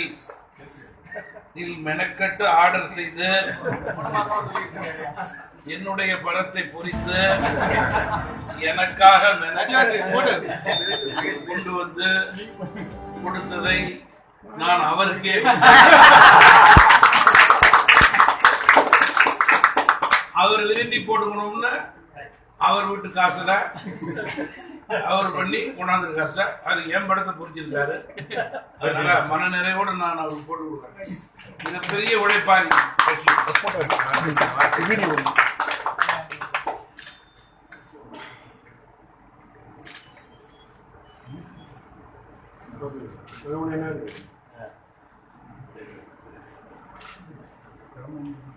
Service இல் மெனக்கட்டு order செய்து என்னுடைய படத்தை பொறித்து எனக்காக கொண்டு வந்து கொடுத்ததை நான் அவருக்கே அவர் விரும்பி போட்டுக்கணும்னு அவர் வீட்டு காசுல அவர் பண்ணி கொண்டாந்து காசு அது என் படத்தை புரிஞ்சிருக்காரு. அதனால மன நிறைவோட நான் அவருக்கு போட்டு கொடுக்குறேன். மிகப்பெரிய உழைப்பாளி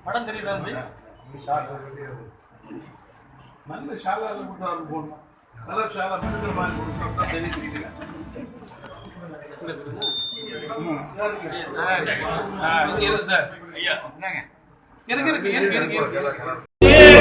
படம் தெரியுதா? நல்ல கொடுத்து அவருக்கு போடணும். நல்ல ஷாலா மெடிக்கல் மாதிரி கொடுத்தா தான் தெரிவிக்கிறீங்க இங்க இருக்கு சார். இருக்கு இருக்கு இருக்கு இருக்கு. இருக்கு.